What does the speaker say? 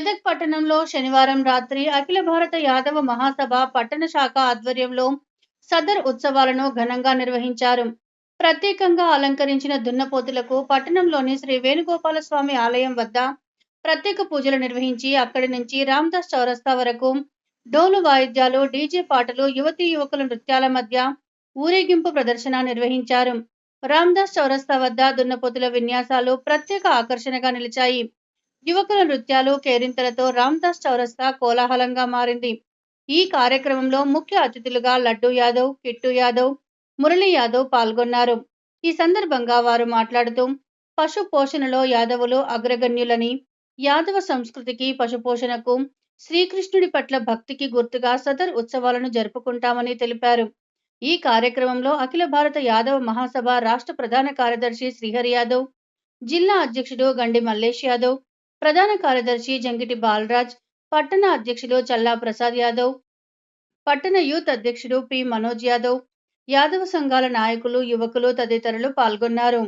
మెదక్ పట్టణంలో శనివారం రాత్రి అఖిల భారత యాదవ మహాసభ పట్టణ శాఖ ఆధ్వర్యంలో సదర్ ఉత్సవాలను ఘనంగా నిర్వహించారు. ప్రత్యేకంగా అలంకరించిన దున్నపోతులకు పట్టణంలోని శ్రీ వేణుగోపాల స్వామి ఆలయం వద్ద ప్రత్యేక పూజలు నిర్వహించి అక్కడి నుంచి రామ్దాస్ చౌరస్తా వరకు డోలు వాయిద్యాలు డీజే పాటలు యువతీ యువకుల నృత్యాల మధ్య ఊరేగింపు ప్రదర్శన నిర్వహించారు. రామ్దాస్ చౌరస్తా వద్ద దున్నపోతుల విన్యాసాలు ప్రత్యేక ఆకర్షణగా నిలిచాయి. యువకుల నృత్యాలు కేరింతలతో రామ్దాస్ చౌరస్తా కోలాహలంగా మారింది. ఈ కార్యక్రమంలో ముఖ్య అతిథులుగా లడ్డు యాదవ్ కిట్టు యాదవ్ మురళీ యాదవ్ పాల్గొన్నారు. ఈ సందర్భంగా వారు మాట్లాడుతూ పశు పోషణలో యాదవులు అగ్రగణ్యులని యాదవ సంస్కృతికి పశుపోషణకు శ్రీకృష్ణుడి పట్ల భక్తికి గుర్తుగా సదర్ ఉత్సవాలను జరుపుకుంటామని తెలిపారు. ఈ కార్యక్రమంలో అఖిల భారత యాదవ మహాసభ రాష్ట్ర ప్రధాన కార్యదర్శి శ్రీహరి యాదవ్ జిల్లా అధ్యక్షుడు గండి మల్లేష్ యాదవ్ ప్రధాన కార్యదర్శి జంగిటి బాలరాజ్ పట్టణ అధ్యక్షులు చల్లా ప్రసాద్ యాదవ్ పట్టణ యూత్ అధ్యక్షుడు పి. మనోజ్ యాదవ్ యాదవ సంఘాల నాయకులు యువకులు తదితరులు పాల్గొన్నారు.